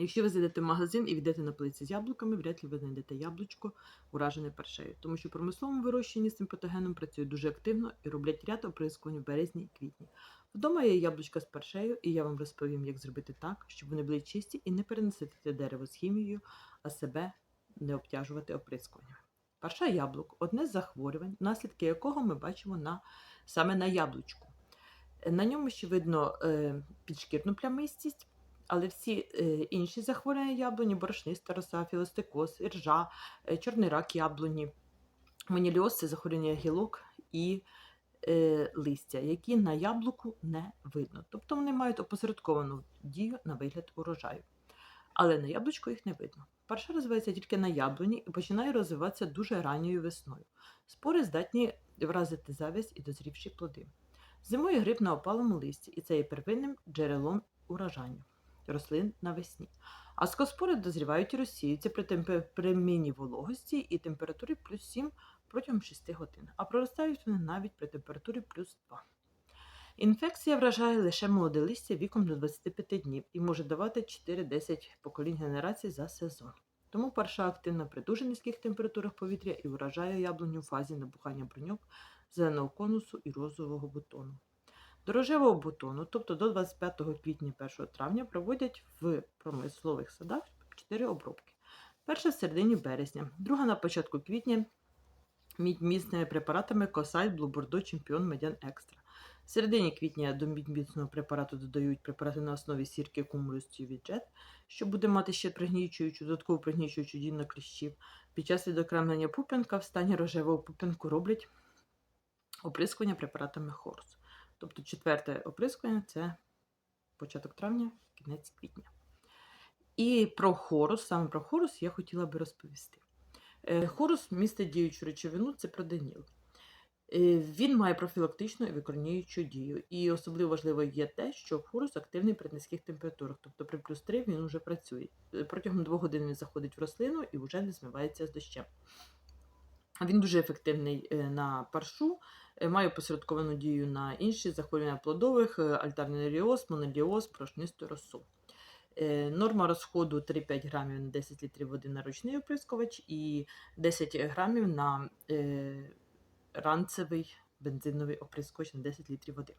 Якщо ви зайдете в магазин і йдете на полиці з яблуками, вряд ли ви знайдете яблучко, уражене першею, тому що промисловому вирощенні з цим патогеном працюють дуже активно і роблять ряд оприскувань в березні і квітні. Вдома є яблучка з першею, і я вам розповім, як зробити так, щоб вони були чисті і не переносити дерево з хімією, а себе не обтяжувати оприскуванням. Парша яблук одне з захворювань, наслідки якого ми бачимо на, саме на яблучку. На ньому ще видно е, підшкірну плямистість, але всі е, інші захворювання яблуні, борошниста роса, філостикоз, іржа, е, чорний рак яблуні, маніліоз це захворювання гілок і е, листя, які на яблуку не видно. Тобто вони мають опосередковану дію на вигляд урожаю. Але на яблучку їх не видно. Парша розвивається тільки на яблуні і починає розвиватися дуже ранньою весною. Спори здатні вразити завість і дозрівші плоди. Зимою гриб на опалому листі, і це є первинним джерелом урожаю рослин навесні. А скоспори дозрівають і розсіються при, міні вологості і температурі плюс 7 протягом 6 годин, а проростають вони навіть при температурі плюс 2. Інфекція вражає лише молоде листя віком до 25 днів і може давати 4-10 поколінь генерацій за сезон. Тому парша активна при дуже низьких температурах повітря і вражає яблуню в фазі набухання бруньок, зеленого конусу і розового бутону. До рожевого бутону, тобто до 25 квітня 1 травня, проводять в промислових садах 4 обробки. Перша в середині березня, друга на початку квітня мідмісними препаратами Косаль, Блубордо, Чемпіон, Медян Екстра. В середині квітня до мідмісного препарату додають препарати на основі сірки кумулюстів від джет, що буде мати ще пригнічуючу, додаткову пригнічуючу дію на кліщів. Під час відокремлення пуп'янка в стані рожевого пуп'янку роблять оприскування препаратами Хорус. Тобто четверте оприскування це початок травня, кінець квітня. І про хорус, саме про хорус я хотіла би розповісти. Е, Хорус містить діючу речовину, це проденіл. Е, Він має профілактичну і викорінюючу дію. І особливо важливо є те, що хорус активний при низьких температурах, тобто при плюс 3 він вже працює. Е, Протягом 2 годин він заходить в рослину і вже не змивається з дощем. Він дуже ефективний е, на паршу, е, має посередковану дію на інші захворювання плодових, е, альтернаріоз, монодіоз, прошнисту росу. Норма розходу 3-5 грамів на 10 літрів води на ручний оприскувач і 10 грамів на ранцевий бензиновий оприскувач на 10 літрів води.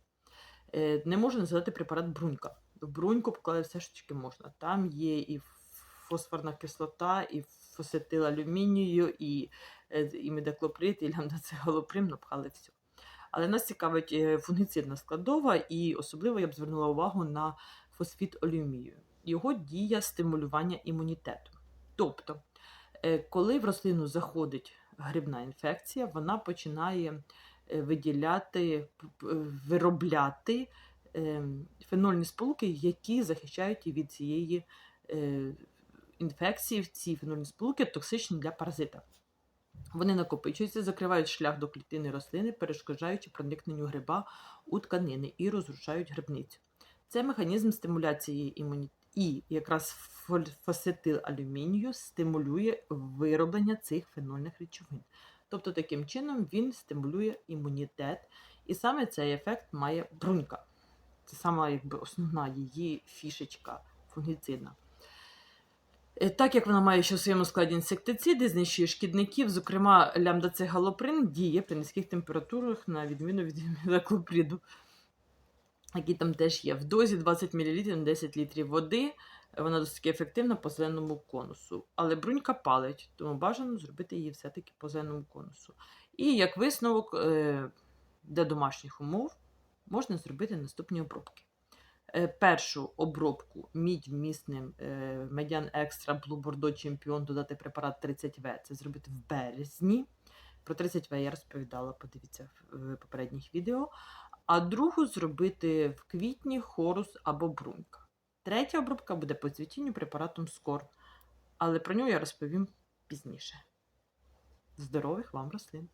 Не можу називати препарат брунька. В бруньку поклали все, що тільки можна. Там є і фосфорна кислота, і фосетил алюмінію, і, і медоклоприд, і лямдацегалоприм, напхали все. Але нас цікавить е, фунгіцидна складова, і особливо я б звернула увагу на фосфіт алюмію. Його дія стимулювання імунітету. Тобто, е, коли в рослину заходить грибна інфекція, вона починає е, виділяти, виробляти е, фенольні сполуки, які захищають її від цієї е, інфекції. Ці фенольні сполуки токсичні для паразита. Вони накопичуються, закривають шлях до клітини рослини, перешкоджаючи проникненню гриба у тканини і розрушають грибницю. Це механізм стимуляції імунітету. І якраз фоль- фосетил алюмінію стимулює вироблення цих фенольних речовин. Тобто, таким чином він стимулює імунітет. І саме цей ефект має брунька. Це сама якби основна її фішечка фунгіцидна. Е, Так як вона має ще в своєму складі інсектициди, знищує шкідників, зокрема лямдацегалоприн діє при низьких температурах, на відміну від мідоклоприду, який там теж є. В дозі 20 мл на 10 літрів води. Вона досить ефективна по зеленому конусу. Але брунька палить, тому бажано зробити її все-таки по зеленому конусу. І як висновок е, для домашніх умов можна зробити наступні обробки. Е, Першу обробку мідь вмісним медян екстра Blue Бордо Чемпіон додати препарат 30В. Це зробити в березні. Про 30В я розповідала, подивіться в попередніх відео. А другу зробити в квітні хорус або брунька. Третя обробка буде по цвітінню препаратом Скор, але про нього я розповім пізніше. Здорових вам рослин!